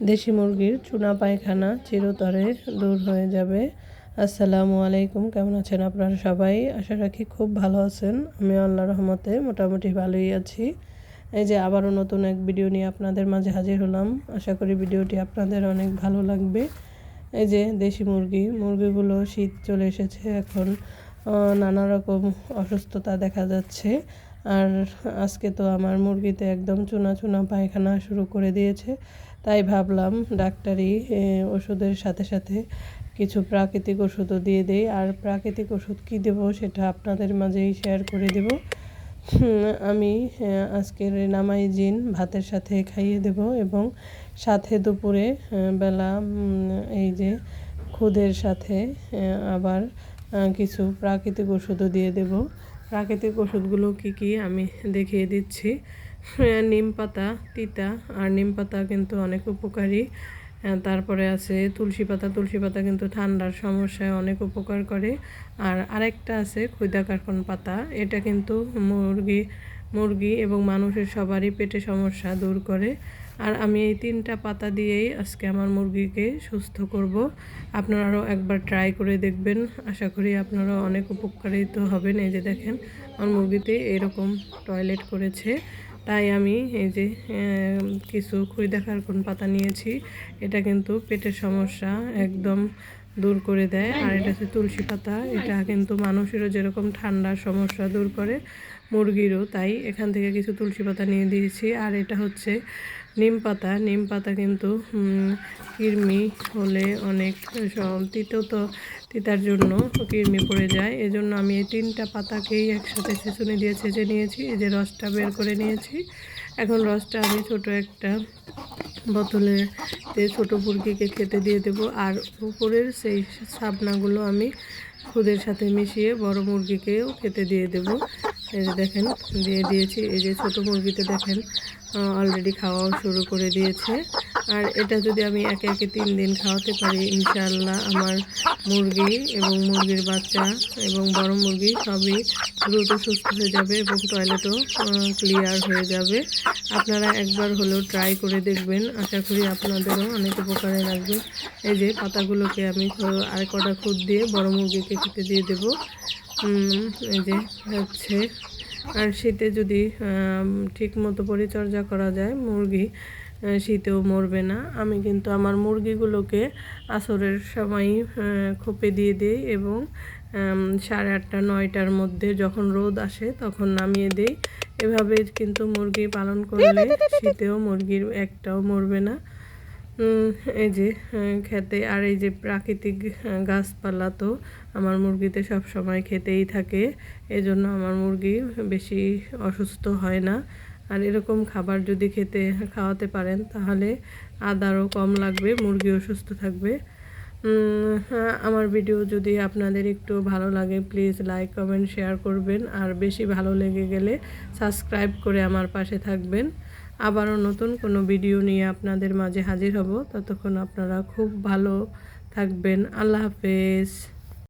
দেশি মুরগির চুনা পায়খানা চিরতরে দূর হয়ে যাবে। আসসালামু আলাইকুম, কেমন আছেন আপনারা সবাই? আশা রাখি খুব ভালো আছেন। আমি আল্লাহ রহমতে মোটামুটি ভালোই আছি। এই যে আবারও নতুন এক ভিডিও নিয়ে আপনাদের মাঝে হাজির হলাম। আশা করি ভিডিওটি আপনাদের অনেক ভালো লাগবে। এই যে দেশি মুরগি, মুরগিগুলো শীত চলে এসেছে এখন। নানা রকম অসুস্থতা দেখা যাচ্ছে। আর আজকে তো আমার মুরগিতে একদম চুনা চুনা পায়খানা শুরু করে দিয়েছে। তাই ভাবলাম ডাক্তারি ওষুধের সাথে সাথে কিছু প্রাকৃতিক ওষুধও দিয়ে দেই। আর প্রাকৃতিক ওষুধ কী দেব সেটা আপনাদের মাঝেই শেয়ার করে দেব। আমি আজকের নামাইজিন ভাতের সাথে খাইয়ে দেব এবং সাথে দুপুরে বেলা এই যে খুদের সাথে আবার কিছু প্রাকৃতিক ওষুধও দিয়ে দেব। প্রাকৃতিক ওষুধগুলো কি কি আমি দেখিয়ে দিচ্ছি। নিম পাতা, তিতা, আর নিম পাতা কিন্তু অনেক উপকারী। তারপরে আছে তুলসী পাতা। তুলসী পাতা কিন্তু ঠান্ডার সমস্যায় অনেক উপকার করে। আর আরেকটা আছে খুদা পাতা। এটা কিন্তু মুরগি মুরগি এবং মানুষের সবারই পেটে সমস্যা দূর করে। আর আমি এই তিনটা পাতা দিয়েই আজকে আমার মুরগিকে সুস্থ করব। আপনারাও একবার ট্রাই করে দেখবেন। আশা করি আপনারা অনেক উপকারিত হবেন। এই যে দেখেন, আমার মুরগিতে এরকম টয়লেট করেছে। তাই আমি এই যে কিছু খুঁড়ি দেখার কোন পাতা নিয়েছি। এটা কিন্তু পেটের সমস্যা, একদম দূর করে দেয়। আর এটা হচ্ছে তুলসী পাতা। এটা কিন্তু মানুষেরও যেরকম ঠান্ডার সমস্যা দূর করে মুরগিরও তাই এখান থেকে কিছু তুলসী পাতা নিয়ে দিয়েছি। আর এটা হচ্ছে নিম পাতা। নিম পাতা কিন্তু কৃমি হলে অনেক তিতো তো তিতার জন্য কৃমি পড়ে যায়। এজন্য আমি এই তিনটা পাতাকেই একসাথে ছেঁচুনি দিয়ে ছেঁচে নিয়েছি। এই যে রসটা বের করে নিয়েছি। এখন রসটা আমি ছোট একটা বোতলেতে ছোটো মুরগিকে খেতে দিয়ে দেব। আর উপরের সেই সাবনাগুলো আমি খুদের সাথে মিশিয়ে বড় মুরগিকেও খেতে দিয়ে দেব। এই যে দেখেন, দিয়ে দিয়েছি। এই যে ছোটো মুরগিতে দেখেন অলরেডি খাওয়াও শুরু করে দিয়েছে। আর এটা যদি আমি একে একে তিন দিন খাওয়াতে পারি ইনশাল্লাহ আমার মুরগি এবং মুরগির বাচ্চা এবং বড় মুরগি সবই দ্রুত সুস্থ হয়ে যাবে এবং টয়লেটও ক্লিয়ার হয়ে যাবে। আপনারা একবার হলেও ট্রাই করে দেখবেন। আশা করি আপনাদেরও অনেক উপকারে লাগবে। এই যে পাতাগুলোকে আমি আর কটা খুদ দিয়ে বড় মুরগিকে খেতে দিয়ে দেবো। এই যে হচ্ছে আর শীতে যদি ঠিক মতো পরিচর্যা করা যায় মুরগি শীতেও মরবে না। আমি কিন্তু আমার মুরগিগুলোকে আসরের সময় খোপে দিয়ে দিই এবং সাড়ে আটটা, নয়টার মধ্যে যখন রোদ আসে তখন নামিয়ে দিই। এভাবে কিন্তু মুরগি পালন করলে শীতেও মুরগির একটাও মরবে না। এই যে খেতে, আর এই যে প্রাকৃতিক গাছপালা তো আমার মুরগিতে সব সময় খেতেই থাকে। এজন্য আমার মুরগি বেশি অসুস্থ হয় না। আর এরকম খাবার যদি খেতে, খাওয়াতে পারেন, তাহলে আদারও কম লাগবে, মুরগিও সুস্থ থাকবে। আমার ভিডিও যদি আপনাদের একটু ভালো লাগে, প্লিজ লাইক, কমেন্ট, শেয়ার করবেন। আর বেশি ভালো লেগে গেলে সাবস্ক্রাইব করে আমার পাশে থাকবেন। আবারও নতুন কোনো ভিডিও নিয়ে আপনাদের মাঝে হাজির হব। ততক্ষণ আপনারা খুব ভালো থাকবেন। আল্লাহ হাফেজ।